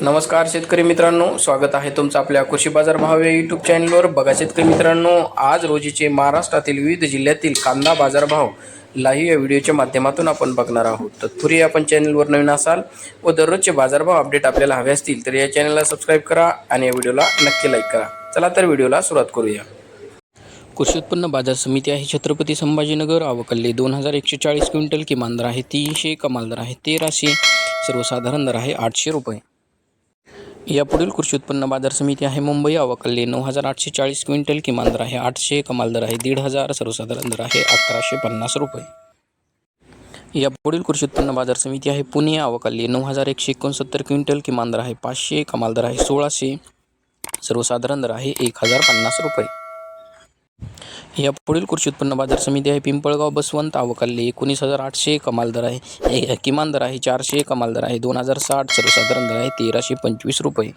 नमस्कार शेतकरी मित्रांनो स्वागत आहे तुमचं आपल्या कृषी बाजार भाव या यूट्यूब चॅनलवर बघा शेतकरी मित्रांनो आज रोजीचे महाराष्ट्रातील विविध जिल्ह्यातील कांदा बाजारभाव लाईव्ह या व्हिडिओच्या माध्यमातून आपण बघणार आहोत. तत्पूर्वी आपण चॅनलवर नवीन असाल व दररोजचे बाजारभाव अपडेट आपल्याला हवे असतील तर या चॅनलला सबस्क्राईब करा आणि या व्हिडिओला नक्की लाईक करा. चला तर व्हिडिओला सुरुवात करूया. कृषी उत्पन्न बाजार समिती आहे छत्रपती संभाजीनगर. आवकल्ले दोन हजार एकशे चाळीस क्विंटल किमान दर आहे तीनशे कमाल दर आहे तेराशे सर्वसाधारण दर आहे आठशे रुपये. यापुढील कृषी उत्पन्न बाजार समिती आहे मुंबई. अवकल्ली नऊ हजार आठशे चाळीस क्विंटल किमान दर आहे. आठशे कमाल दर आहे. दीड हजार सर्वसाधारण दर आहे. अकराशे पन्नास रुपये. यापुढील कृषी उत्पन्न बाजार समिती आहे. पुणे. अवकल्ली नऊ हजार एकशे एकोणसत्तर क्विंटल किमान दर आहे. पाचशे कमाल दर आहे. सोळाशे सर्वसाधारण दर आहे. एक हजार पन्नास रुपये. या पुढील कृषी उत्पन्न बाजार समिती आहे. पिंपळगाव बसवंत आवकल्ले एकोणीस हजार आठशे कमाल दर आहे. किमान दर आहे चारशे कमाल दर आहे. दोन हजार साठ सर्वसाधारण दर आहे तेराशे पंचवीस रुपये.